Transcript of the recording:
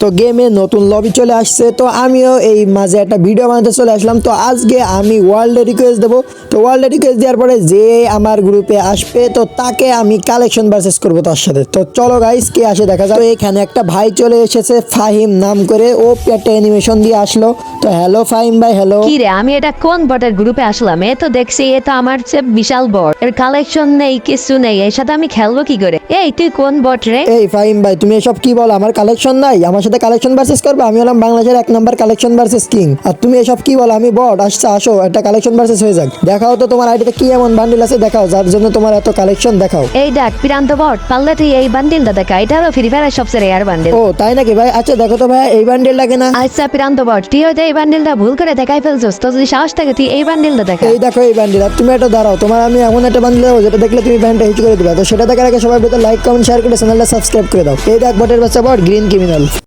তো গেমে নতুন লবি চলে আসছে। তো আমিও এই মাঝে একটা ভিডিও বানাতে চলে আসলাম। তো আজকে আমি ওয়ার্ল্ডে রিকোয়েস্ট দেবো। তো ওয়ার্ল্ডে রিকোয়েস্ট দেওয়ার পরে যে আমার গ্রুপে আসবে তো তাকে আমি কালেকশন ভার্সেস করব তার সাথে। তো চলো গাইস কে আসে দেখা যাবে এখানে একটা ভাই চলে এসেছে ফাহিম নাম করে। ও একটা অ্যানিমেশন দিয়ে আসলো। তো হ্যালো ফাহিম ভাই হ্যালো কি রে আমি এটা কোন বটের গ্রুপে আসলাম? এ তো দেখছি এ তো আমার চেয়ে বিশাল বট এর কালেকশন নেই কিছু নেই। এর সাথে আমি খেলব কি করে? এই তুই কোন বট রে? এই ফাহিম ভাই তুমি এসব কি বল? আমার কালেকশন নাই আমার সাথে কালেকশন ভার্সেস করবে? আমি হলাম বাংলাদেশের এক নম্বর কালেকশন ভার্সেস কিং আর তুমি এসব কি বলো? আমি বট আসছে আসো একটা কালেকশন ভার্সেস হয়ে যাক। দেখাও তো তোমার আইডিতে কি এমন বান্ডিল আছে দেখাও যার জন্য তোমার এত কালেকশন দেখাও। এই দেখ পিরান্ত বট পারলে তুই এই বান্ডিলটা দেখা। এটা হলো ফ্রি ফায়ারের সবচেয়ে রেয়ার বান্ডিল ও তাই নাকি ভাই? আচ্ছা দেখো তো ভাই এই বান্ডিল লাগে না আচ্ছা পিরান্ত বট তুই হয়তো এই বান্ডিলটা ভুল করে দেখাই ফেলছিস। তো যদি সাহস থাকে তুই এই বান্ডিলটা দেখা। এই দেখো এই বান্ডিল আর তুমি একটা দাঁড়াও তোমার আমি এমন একটা বান্ডিল দেবো যেটা দেখলে তুমি ব্যান্ডটা হিচ করে দিবা। তো সেটা দেখার আগে সবাই লাইক কমেন্ট শেয়ার করে চ্যানেলটা সাবস্ক্রাইব করে দাও। এই দেখ বটের বাচ্চা বট গ্রিন ক্রিমিনাল